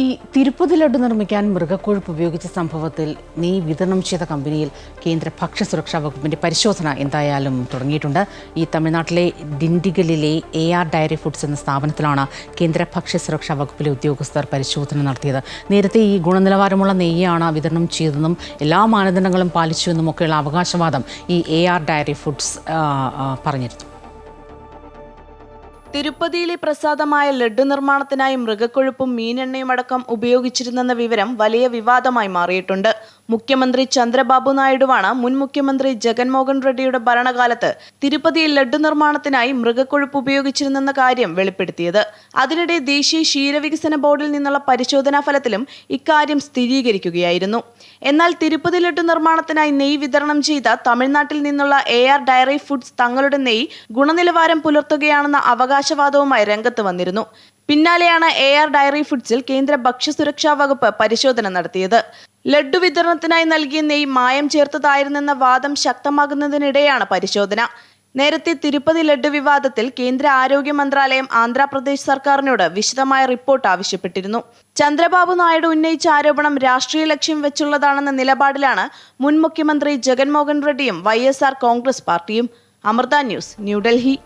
ഈ തിരുപ്പതി ലഡു നിർമ്മിക്കാൻ മൃഗക്കൊഴുപ്പ് ഉപയോഗിച്ച സംഭവത്തിൽ നീ വിതരണം ചെയ്ത കമ്പനിയിൽ കേന്ദ്ര ഭക്ഷ്യസുരക്ഷാ വകുപ്പിന്റെ പരിശോധന എന്തായാലും തുടങ്ങിയിട്ടുണ്ട്. ഈ തമിഴ്നാട്ടിലെ ഡിണ്ടിഗലിലെ എ ആർ ഡയറി ഫുഡ്സ് എന്ന സ്ഥാപനത്തിലാണ് കേന്ദ്ര ഭക്ഷ്യസുരക്ഷാ വകുപ്പിലെ ഉദ്യോഗസ്ഥർ പരിശോധന നടത്തിയത്. നേരത്തെ ഈ ഗുണനിലവാരമുള്ള നെയ്യാണ് വിതരണം ചെയ്തതെന്നും എല്ലാ മാനദണ്ഡങ്ങളും പാലിച്ചുവെന്നും ഒക്കെയുള്ള അവകാശവാദം ഈ എ ആർ ഡയറി ഫുഡ്സ് പറഞ്ഞിരുന്നു. തിരുപ്പതിയിലെ പ്രസാദമായ ലഡ്ഡു നിർമ്മാണത്തിനായി മൃഗക്കൊഴുപ്പും മീനെണ്ണയും അടക്കം ഉപയോഗിച്ചിരുന്നെന്ന വിവരം വലിയ വിവാദമായി മാറിയിട്ടുണ്ട്. മുഖ്യമന്ത്രി ചന്ദ്രബാബു നായിഡുവാണ് മുൻ മുഖ്യമന്ത്രി ജഗൻമോഹൻ റെഡ്ഡിയുടെ ഭരണകാലത്ത് തിരുപ്പതിയിൽ ലഡ്ഡു നിർമ്മാണത്തിനായി മൃഗക്കൊഴുപ്പ് ഉപയോഗിച്ചിരുന്നെന്ന കാര്യം വെളിപ്പെടുത്തിയത്. അതിനിടെ ദേശീയ ക്ഷീരവികസന ബോർഡിൽ നിന്നുള്ള പരിശോധനാ ഫലത്തിലും ഇക്കാര്യം സ്ഥിരീകരിക്കുകയായിരുന്നു. എന്നാൽ തിരുപ്പതി ലഡ്ഡു നിർമ്മാണത്തിനായി നെയ് വിതരണം ചെയ്ത തമിഴ്നാട്ടിൽ നിന്നുള്ള എ ആർ ഡയറി ഫുഡ്സ് തങ്ങളുടെ നെയ് ഗുണനിലവാരം പുലർത്തുകയാണെന്ന അവകാശവാദവുമായി രംഗത്ത് വന്നിരുന്നു. പിന്നാലെയാണ് എ ആർ ഡയറി ഫുഡ്സിൽ കേന്ദ്ര ഭക്ഷ്യസുരക്ഷാ വകുപ്പ് പരിശോധന നടത്തിയത്. ലഡ്ഡു വിതരണത്തിനായി നൽകിയ നെയ് മായം ചേർത്തതായിരുന്നെന്ന വാദം ശക്തമാകുന്നതിനിടെയാണ് പരിശോധന. നേരത്തെ തിരുപ്പതി ലഡ്ഡു വിവാദത്തിൽ കേന്ദ്ര ആരോഗ്യ മന്ത്രാലയം ആന്ധ്രാപ്രദേശ് സർക്കാരിനോട് വിശദമായ റിപ്പോർട്ട് ആവശ്യപ്പെട്ടിരുന്നു. ചന്ദ്രബാബു നായിഡു ഉന്നയിച്ച ആരോപണം രാഷ്ട്രീയ ലക്ഷ്യം വെച്ചുള്ളതാണെന്ന നിലപാടിലാണ് മുൻ മുഖ്യമന്ത്രി ജഗൻമോഹൻ റെഡ്ഡിയും വൈ കോൺഗ്രസ് പാർട്ടിയും. അമൃത ന്യൂസ് ന്യൂഡൽഹി.